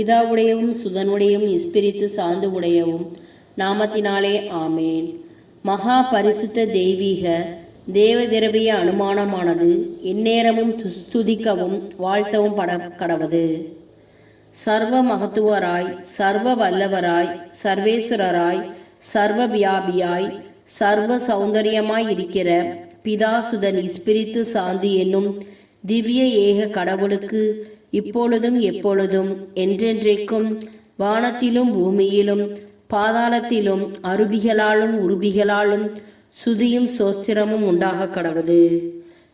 பிதாவுடையவும் சுதனுடையும் இஸ்பிரித்து சார்ந்து உடையவும் நாமத்தினாலே ஆமேன். மகா பரிசுத்த தெய்வீக தேவதிரவிய அனுமானமானது எந்நேரமும் துஸ்துதிக்கவும் வாழ்த்தவும் பட கடவது. சர்வ மகத்துவராய் சர்வ வல்லவராய் சர்வேஸ்வரராய் சர்வ வியாபியாய் சர்வ சௌந்தரியமாய் இருக்கிற பிதாசுதன் இஸ்பிரித்து சாந்தி என்னும் திவ்ய ஏக கடவுளுக்கு இப்பொழுதும் எப்பொழுதும் என்றென்றைக்கும் வானத்திலும் பூமியிலும் பாதாளத்திலும் அருபிகளாலும் உருபிகளாலும் சுதியும் சோஸ்திரமும் உண்டாக கடவுது.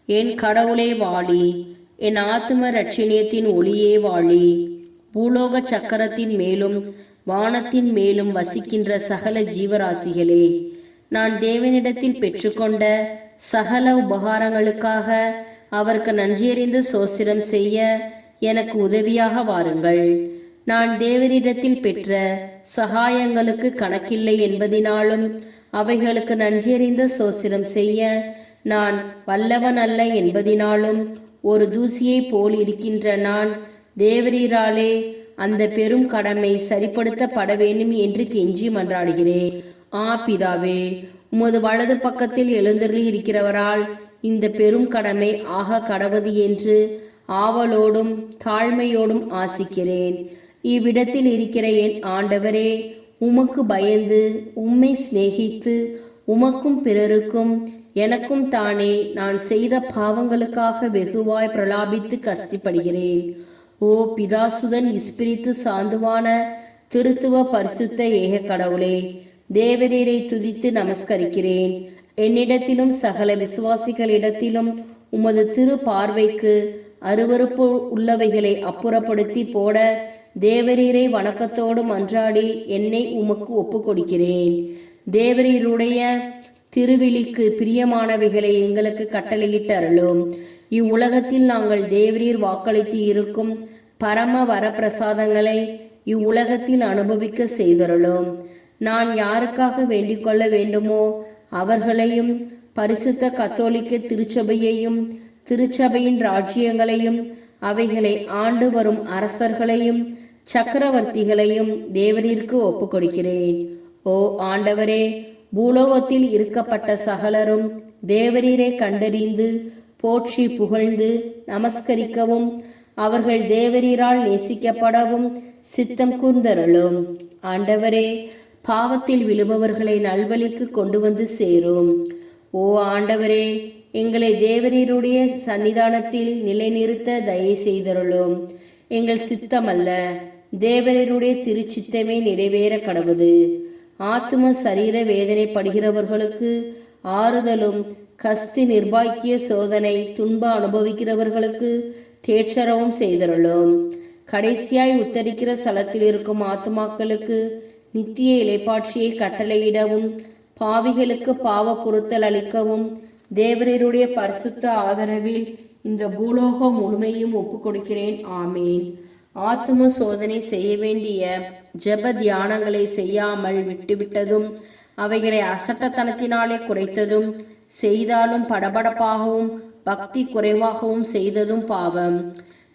என் கடவுளே வாழி என் ஆத்தும ரட்சணியத்தின் ஒளியே வாழி பூலோக சக்கரத்தின் மேலும் வானத்தின் மேலும் வசிக்கின்ற சகல ஜீவராசிகளே நான் தேவனிடத்தில் பெற்றுக்கொண்ட சகல உபகாரங்களுக்காக அவருக்கு நன்றியறிந்து சோசிரம் செய்ய எனக்கு உதவியாக வாருங்கள். நான் தேவரிடத்தில் பெற்ற சகாயங்களுக்கு கணக்கில்லை என்பதினாலும் அவைகளுக்கு நன்றியறிந்த சோசிரம் செய்ய நான் வல்லவன் அல்ல என்பதினாலும் ஒரு தூசியை போல் இருக்கின்ற நான் தேவரீராலே அந்த பெரும் கடமை சரிப்படுத்தப்பட வேண்டும் என்று கெஞ்சி மன்றாடுகிறேன். ஆ பிதாவே உமது வலது பக்கத்தில் எழுந்தருளி இருக்கிறவரால் இந்த பெரும் கடமை ஆக கடவது என்று ஆவலோடும் தாழ்மையோடும் ஆசிக்கிறேன். இவ்விடத்தில் இருக்கிற என் ஆண்டவரே உமக்கு பயந்து உம்மை சிநேகித்து உமக்கும் பிறருக்கும் எனக்கும் தானே நான் செய்த பாவங்களுக்காக வெகுவாய் பிரலாபித்து கஷ்டப்படுகிறேன். ஓ பிதாசுதன் இஸ்பிரித்து சாந்துவான திருத்துவ பரிசுத்த ஏக கடவுளே தேவரீரை துதித்து நமஸ்கரிக்கிறேன். என்னிடத்திலும் சகல விசுவாசிகளிடத்திலும் உமது திரு பார்வைக்கு அருவருப்பு உள்ளவைகளை அப்புறப்படுத்தி போட தேவரீரை வணக்கத்தோடு மன்றாடி என்னை உமக்கு ஒப்பு கொடுக்கிறேன் தேவரீருடைய திருவிழிக்கு பிரியமானவைகளை எங்களுக்கு கட்டளையிட்டு அருளும். இவ்வுலகத்தில் நாங்கள் தேவரீர் வாக்களித்து இருக்கும் பரம வரப்பிரசாதங்களை இவ்வுலகத்தில் அனுபவிக்க செய்தருளும். நான் யாருக்காக வேண்டிக் கொள்ள வேண்டுமோ அவர்களையும் பரிசுத்த கத்தோலிக்க திருச்சபையையும் திருச்சபையின் ராஜ்யங்களையும் அவைகளை ஆண்டு வரும் அரசர்களையும் சக்கரவர்த்திகளையும் தேவரிற்கு ஒப்புக் கொடுக்கிறேன் ஓ ஆண்டவரே பூலோகத்தில் இருக்கப்பட்ட சகலரும் தேவரீரை கண்டறிந்து போற்றி புகழ்ந்து நமஸ்கரிக்கவும் அவர்கள் தேவரீரால் நேசிக்கப்படவும் சித்தம் கூர்ந்தருளும். ஆண்டவரே பாவத்தில் விழுபவர்களை நல்வழிக்கு கொண்டு வந்து சேரும். ஓ ஆண்டவரே எங்களை தேவரீருடைய சன்னிதானத்தில் நிலைநிறுத்த தயை செய்தருளும். எங்கள் சித்தமல்ல தேவரீருடைய திருச்சித்தமே நிறைவேற கடவுது. ஆத்தும சரீர வேதனைப்படுகிறவர்களுக்கு ஆறுதலும் கஸ்தி நிர்பாக்கிய சோதனை துன்ப அனுபவிக்கிறவர்களுக்கு தேற்றரவும் செய்தருளும். கடைசியாய் உத்தரிக்கிற சலத்தில் இருக்கும் ஆத்துமாக்களுக்கு நித்திய இலைப்பாட்சியை கட்டளையிடவும் பாவிகளுக்கு பாவ பொருத்தல் அளிக்கவும் தேவரீருடைய பரிசுத்த ஆதரவில் இந்த பூலோகம் முழுமையும் ஒப்பு கொடுக்கிறேன் ஆமேன். ஆத்தும சோதனை செய்ய வேண்டிய ஜெப தியானங்களை செய்யாமல் விட்டுவிட்டதும் அவைகளை அசட்டத்தனத்தினாலே குறைத்ததும் செய்தாலும் படபடப்பாகவும் பக்தி குறைவாகவும் செய்ததும் பாவம்.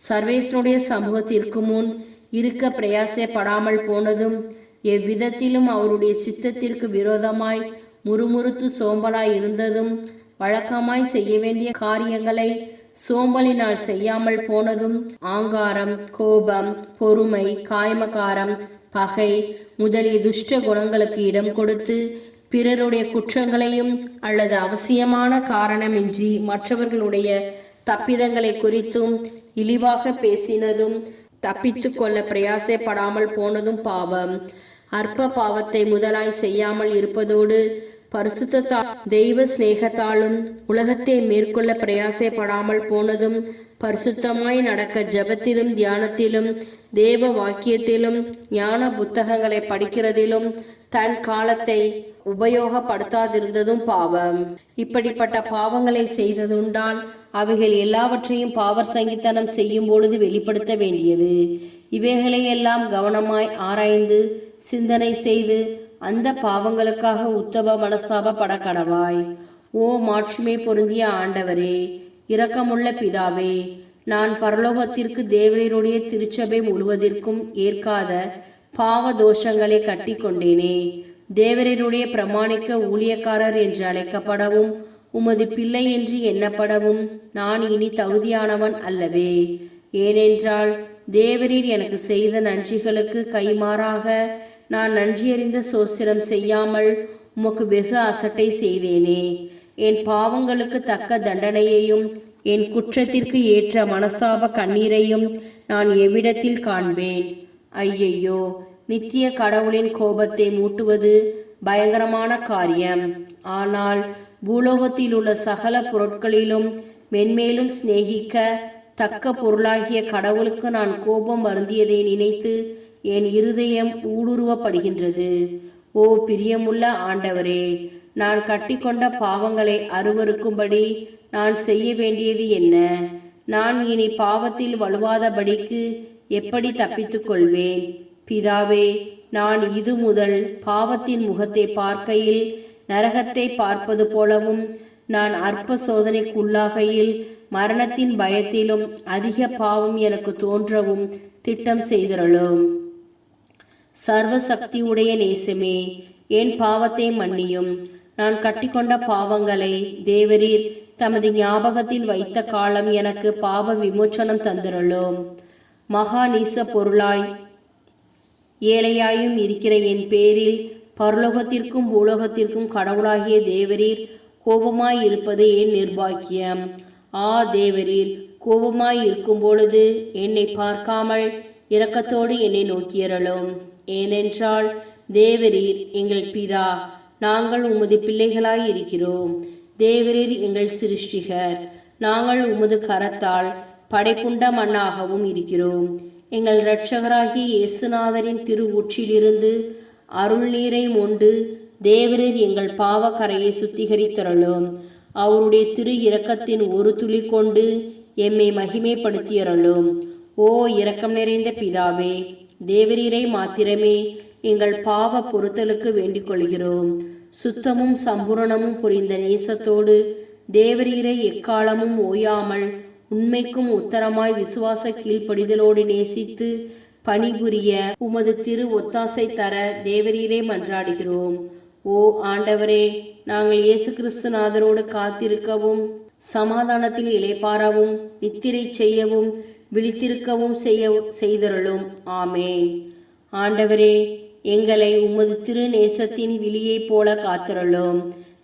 சர்வேசனுடைய சமூகத்திற்கு முன் இருக்க பிரயாசப்படாமல் போனதும் எவ்விதத்திலும் அவருடைய சித்தத்திற்கு விரோதமாய் முறுமுறுத்து சோம்பலாய் இருந்ததும் வழக்கமாய் செய்ய வேண்டிய காரியங்களை சோம்பலினால் செய்யாமல் போனதும் ஆங்காரம் கோபம் பொறுமை காய்மகாரம் பகை முதலிய துஷ்ட குணங்களுக்கு இடம் கொடுத்து பிறருடைய குற்றங்களையும் அல்லது அவசியமான காரணமின்றி மற்றவர்களுடைய தப்பிதங்களை குறித்தும் இழிவாக பேசினதும் தப்பித்து கொள்ள பிரயாசப்படாமல் போனதும் பாவம். அற்ப பாவத்தை முதலாய் செய்யாமல் இருப்பதோடு பரிசுத்தத்தா தெய்வ சிநேகத்தாலும் உலகத்தை மேற்கொள்ள பிரயாசப்படாமல் போனதும் பரிசுத்தமாய் நடக்க ஜெபத்திலும் தியானத்திலும் தேவ வாக்கியத்திலும் ஞான புத்தகங்களை படிக்கிறதிலும் தன் காலத்தை உபயோகப்படுத்தாதிருந்ததும் பாவம். இப்படிப்பட்ட பாவங்களை செய்ததுண்டால் அவைகள் எல்லாவற்றையும் பாவர் சங்கித்தனம் செய்யும் பொழுது வெளிப்படுத்த வேண்டியது. இவைகளையெல்லாம் கவனமாய் ஆராய்ந்து சிந்தனை செய்து அந்த பாவங்களுக்காக உத்தம மனஸ்தாபப்பட கடவாய். ஓ மாட்சிமை பொருந்திய ஆண்டவரே இரக்கமுள்ள பிதாவே நான் பரலோகத்திற்கு தேவரீருடைய திருச்சபை முழுவதற்கும் ஏற்காத பாவ தோஷங்களை கட்டி கொண்டேனே தேவரீருடைய பிரமாணிக்க ஊழியக்காரர் என்று அழைக்கப்படவும் உமது பிள்ளை என்று எண்ணப்படவும் நான் இனி தகுதியானவன் அல்லவே. ஏனென்றால் தேவரீர் எனக்கு செய்த நன்றிகளுக்கு கைமாறாக நான் நன்றியறிந்த சோசிரம் செய்யாமல் உமக்கு வெகு அசட்டை செய்தேனே. என் பாவங்களுக்கு தக்க தண்டனையையும் என் குற்றத்திற்கு ஏற்ற மனசாப கண்ணீரையும் நான் எவ்விடத்தில் காண்பேன்? ஐயையோ நித்திய கடவுளின் கோபத்தை மூட்டுவது பயங்கரமான காரியம். ஆனால் பூலோகத்தில் உள்ள சகல பொருட்களிலும் மென்மேலும் சிநேகிக்க தக்க பொருளாகிய கடவுளுக்கு நான் கோபம் வருந்தியதை நினைத்து என் இருதயம் ஊடுருவப்படுகின்றது. ஓ பிரியமுள்ள ஆண்டவரே நான் கட்டிக்கொண்ட பாவங்களை அருவருக்கும்படி நான் செய்ய வேண்டியது என்ன? நான் இனி பாவத்தில் வலுவாதபடிக்கு எப்படி தப்பித்துக் கொள்வேன்? பிதாவே நான் இது முதல் பாவத்தின் முகத்தை பார்க்கையில் நரகத்தை பார்ப்பது போலவும் நான் அற்ப சோதனைக்குள்ளாகையில் மரணத்தின் பயத்திலும் அதிக பாவம் எனக்கு தோன்றவும் திட்டம் செய்திரளும். சர்வ சக்தி உடைய நேசமே. என் பாவத்தை மன்னியும். நான் கட்டிக்கொண்ட பாவங்களை தேவரீர் தமது ஞாபகத்தில் வைத்த காலம் எனக்கு பாவ விமோச்சனம் தந்திரலும் மகா நீச பொருளாய் ஏழையாயும் இருக்கிற என் பேரில் பரலோகத்திற்கும் பூலோகத்திற்கும் கடவுளாகிய தேவரீர் கோபமாய் இருப்பது என் நிர்பாக்கியம். ஆ தேவரீர் கோபமாய் இருக்கும் பொழுது என்னை பார்க்காமல் இரக்கத்தோடு என்னை நோக்கியறலும் ஏனென்றால் தேவரீர் எங்கள் பிதா நாங்கள் உமது பிள்ளைகளாய் இருக்கிறோம் தேவரீர் எங்கள் சிருஷ்டிகர் நாங்கள் உமது கரத்தால் படைப்புண்ட மண்ணாகவும் இருக்கிறோம். எங்கள் இரட்சகராகிய இயேசுநாதரின் திருவூற்றிலிருந்து அருள் நீரை மொண்டு தேவரீர் எங்கள் பாவக்கரையை சுத்திகரித்தருளும். அவருடைய திரு இரக்கத்தின் ஒரு துளி கொண்டு எம்மை மகிமைப்படுத்தியருளும். ஓ இரக்கம் நிறைந்த பிதாவே தேவரீரை மாத்திரமே எங்கள் பாவ பொருத்தலுக்கு வேண்டிக் கொள்கிறோம் சுத்தமும் சம்பூரணமும் புரிந்த நேசத்தோடு தேவரீரை எக்காலமும் ஓயாமல் உண்மைக்கும் உத்தரமாய் விசுவாச கீழ்ப்படிதலோடு நேசித்து பணிபுரிய உமது திரு ஒத்தாசை தர தேவரீரே மன்றாடுகிறோம். ஓ ஆண்டவரே நாங்கள் இயேசு கிறிஸ்துநாதரோடு காத்திருக்கவும் சமாதானத்தில் இளைப்பாறவும் நித்திரை செய்யவும் விழித்திருக்கவும் செய்ய செய்தருளும். ஆமேன். ஆண்டவரே எங்களை உமது திருநேசத்தின் விழியைப் போல காத்திரளும்.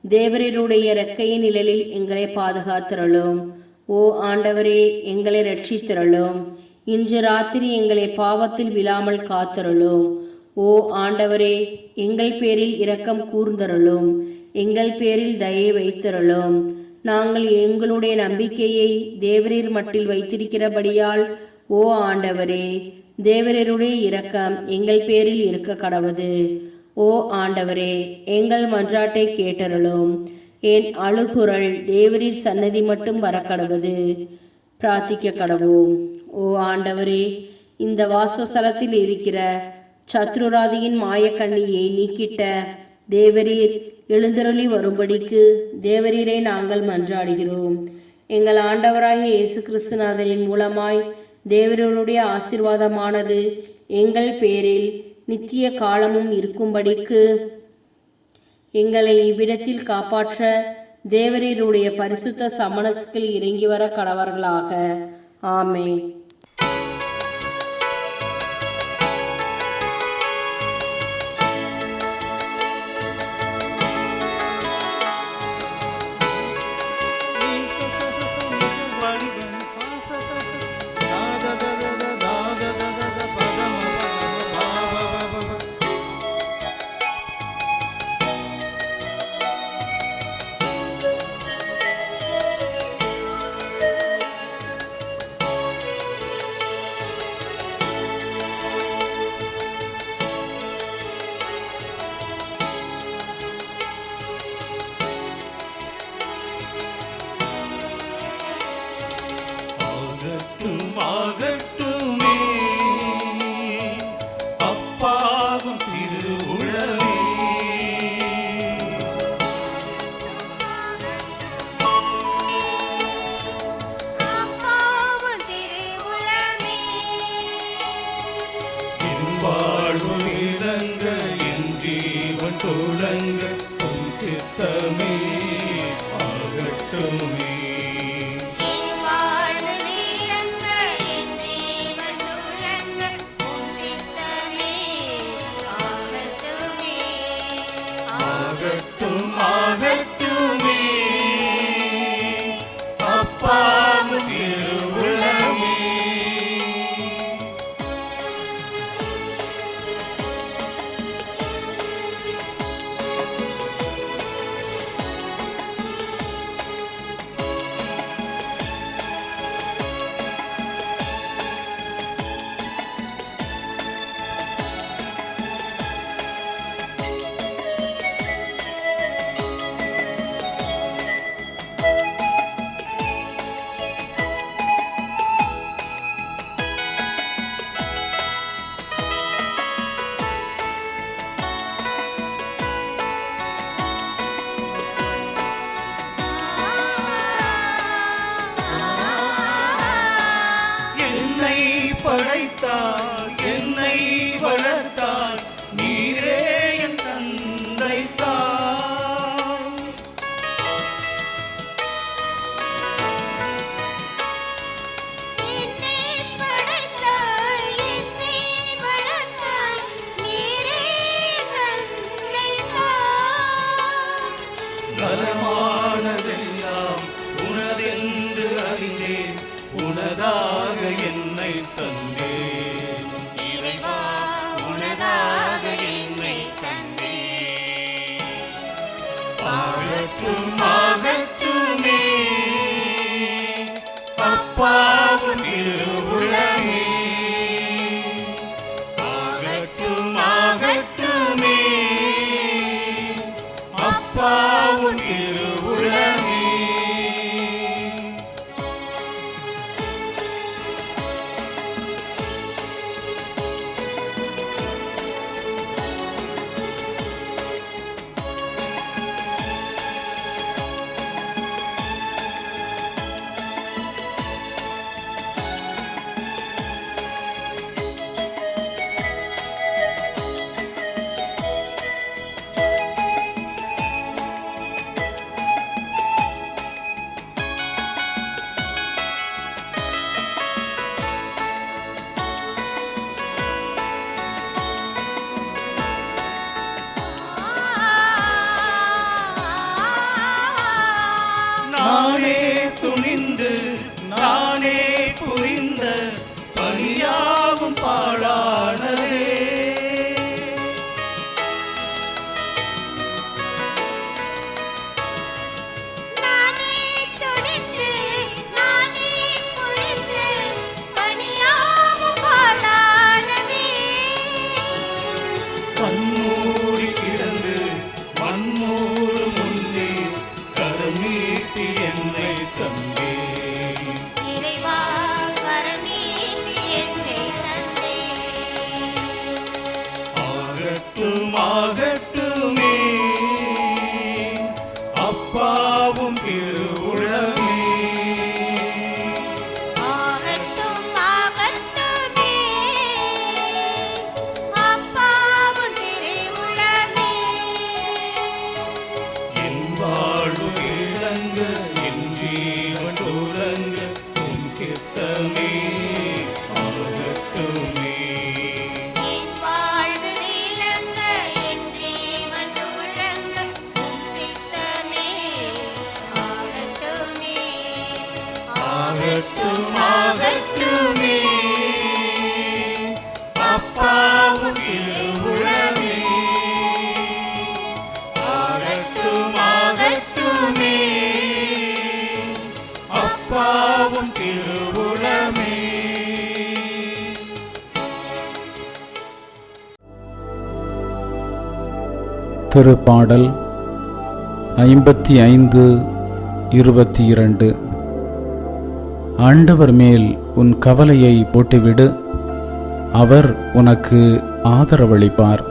தேவரருடைய இறக்கையின் நிழலில் எங்களை பாதுகாத்திரளும். ஓ ஆண்டவரே எங்களை ரட்சித்திரளும் இன்று ராத்திரி எங்களை பாவத்தில் விழாமல் காத்திரளும். ஓ ஆண்டவரே எங்கள் பேரில் இரக்கம் கூர்ந்தருளும். எங்கள் பேரில் தயை வைத்திரளும். நாங்கள் எங்களுடைய நம்பிக்கையை தேவரீர் மட்டில் வைத்திருக்கிறபடியால் ஓ ஆண்டவரே தேவரீருடைய இரக்கம் எங்கள் பேரில் இருக்க கடவுது. ஓ ஆண்டவரே எங்கள் மன்றாட்டை கேட்டருளும். என் அழுகுரல் தேவரீர் சன்னதி மட்டும் வரக்கடவுது. பிரார்த்திக்க கடவோம் ஓ ஆண்டவரே இந்த வாசஸ்தலத்தில் இருக்கிற சத்ருராதியின் மாயக்கண்ணியை நீக்கிட்ட தேவரீர் எழுந்தருளி வரும்படிக்கு தேவரீரை நாங்கள் மன்றாடுகிறோம். எங்கள் ஆண்டவராகிய இயேசு கிறிஸ்துநாதரின் மூலமாய் தேவரீருடைய ஆசீர்வாதமானது எங்கள் பேரில் நித்திய காலமும் இருக்கும்படிக்கு எங்களை இவ்விடத்தில் காப்பாற்ற தேவரீருடைய பரிசுத்த சமணசுகள் இறங்கி வர கடவர்களாக. ஆமே ஆகட்டும் ஆகட்டுமே அப்பாவும் திருவுளமே ஆகட்டும் ஆகட்டுமே அப்பாவும் திருவுளமே முன்னே கருணீட்டி என்னை திருப்பாடல் ஐம்பத்தி ஐந்து இருபத்தி இரண்டு. ஆண்டவர் மேல் உன் கவலையை போட்டுவிடு. அவர் உனக்கு ஆதரவளிப்பார்.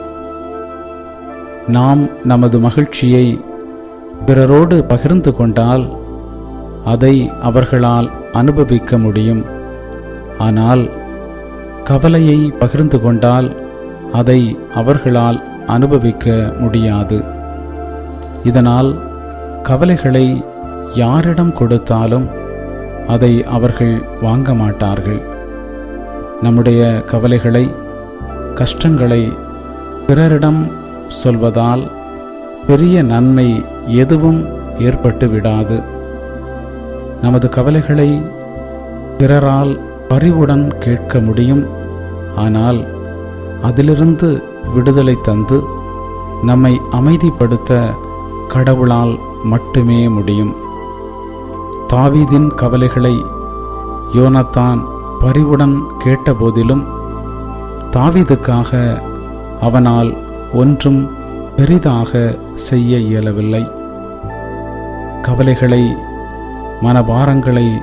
நாம் நமது மகிழ்ச்சியை பிறரோடு பகிர்ந்து கொண்டால் அதை அவர்களால் அனுபவிக்க முடியும். ஆனால் கவலையை பகிர்ந்து கொண்டால் அதை அவர்களால் அனுபவிக்க முடியாது. இதனால் கவலைகளை யாரிடம் கொடுத்தாலும் அதை அவர்கள் வாங்க மாட்டார்கள் நம்முடைய கவலைகளை கஷ்டங்களை பிறரிடம் சொல்வதால் பெரிய நன்மை எதுவும் ஏற்பட்டு விடாது நமது கவலைகளை பிறரால் பரிவுடன் கேட்க முடியும். ஆனால் அதிலிருந்து விடுதலை தந்து நம்மை அமைதிப்படுத்த கடவுளால் மட்டுமே முடியும். தாவீதின் கவலைகளை யோனத்தான் பரிவுடன் கேட்டபோதிலும் தாவீதுக்காக அவனால் ஒன்றும் பெரிதாக செய்ய இயலவில்லை. கவலைகளை மனபாரங்களை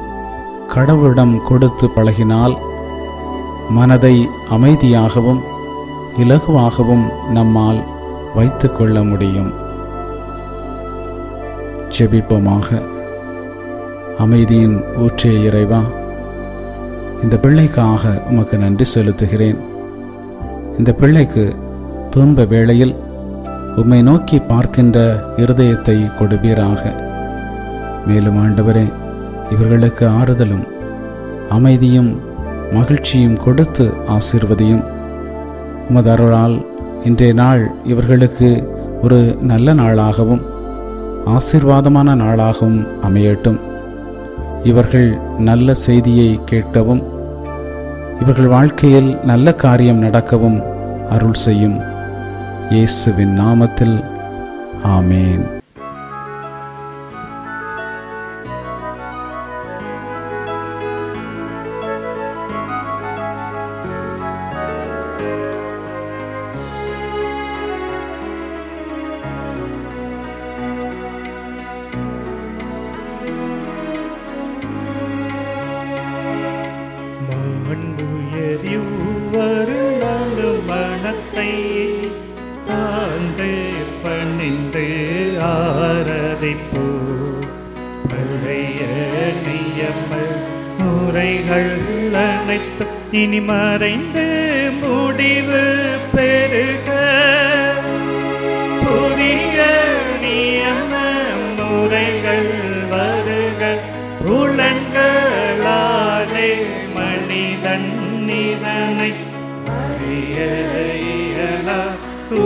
கடவுளிடம் கொடுத்து பழகினால் மனதை அமைதியாகவும் இலகுவாகவும் நம்மால் வைத்துக்கொள்ள முடியும். ஜெபிப்போமாக. அமைதியின் ஊற்றிய இறைவா இந்த பிள்ளைக்காக உமக்கு நன்றி செலுத்துகிறேன். இந்த பிள்ளைக்கு துன்ப வேளையில் உம்மை நோக்கி பார்க்கின்ற இருதயத்தை கொடுப்பீராக. மேலும் ஆண்டவரே இவர்களுக்கு ஆறுதலும் அமைதியும் மகிழ்ச்சியும் கொடுத்து ஆசீர்வதியும். உமது அருளால் இன்றைய நாள் இவர்களுக்கு ஒரு நல்ல நாளாகவும் ஆசீர்வாதமான நாளாகவும் அமையட்டும். இவர்கள் நல்ல செய்தியை கேட்கவும் இவர்கள் வாழ்க்கையில் நல்ல காரியம் நடக்கவும் அருள் செய்யும் இயேசுவின் நாமத்தில். ஆமேன். மனத்தை தாழ்ந்து பணிந்து ஆரதிப்போ பழைய நியமல் முறைகள் அனைத்து இனி மறைந்து முடிவு பெருக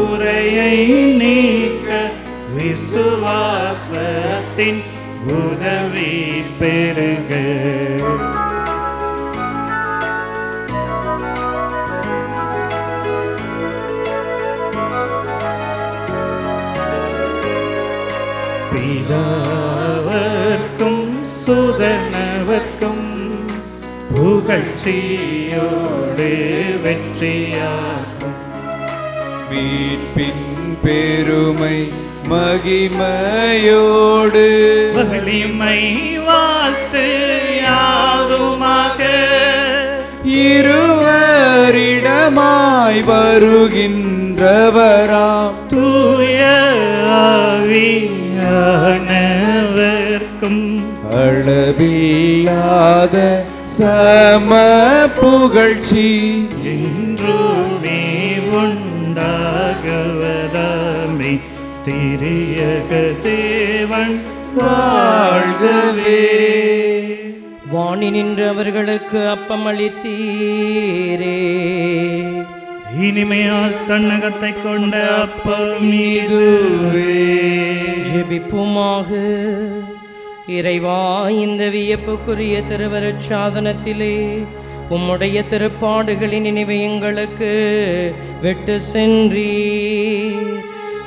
குறையை நீக்க விசுவாசத்தின் உதவி பெருக பிதாவர்க்கும் சுதனவர்க்கும் புகழ்ச்சியோடு வெற்றியாகும் மீட்பின் பெருமை மகிமையோடு. வலிமை வாழ்த்து யாதுமாக இருவரிடமாய் வருகின்றவராம். தூய ஆவியானவர்க்கும். அளவில்லாத சம புகழ்ச்சி. என்றுமே திரியக தேவன் வாழ்கவே. வாணி நின்றவர்களுக்கு அப்பமளித்தீரே. இனிமையால் தன்னகத்தை கொண்ட அப்பமீதுவே ஜெபிப்புமாக. இறைவா இந்த வியப்புக்குரிய திருவருட் சாதனத்திலே உம்முடைய திருப்பாடுகளின் நினைவு எங்களுக்கு விட்டு சென்றீர்.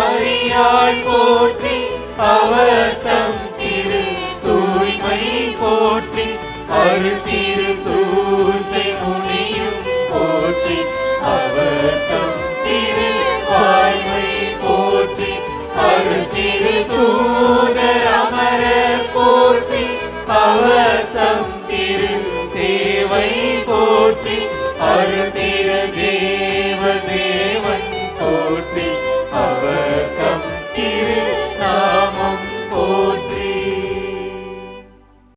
மரியாள் போற்றி அவர் தம் திரு தூய்மை போற்றி அருள் திரு சூசை முனியும் போற்றி அவர் தம் திரு வாய்மை போற்றி அருள் திரு தூய்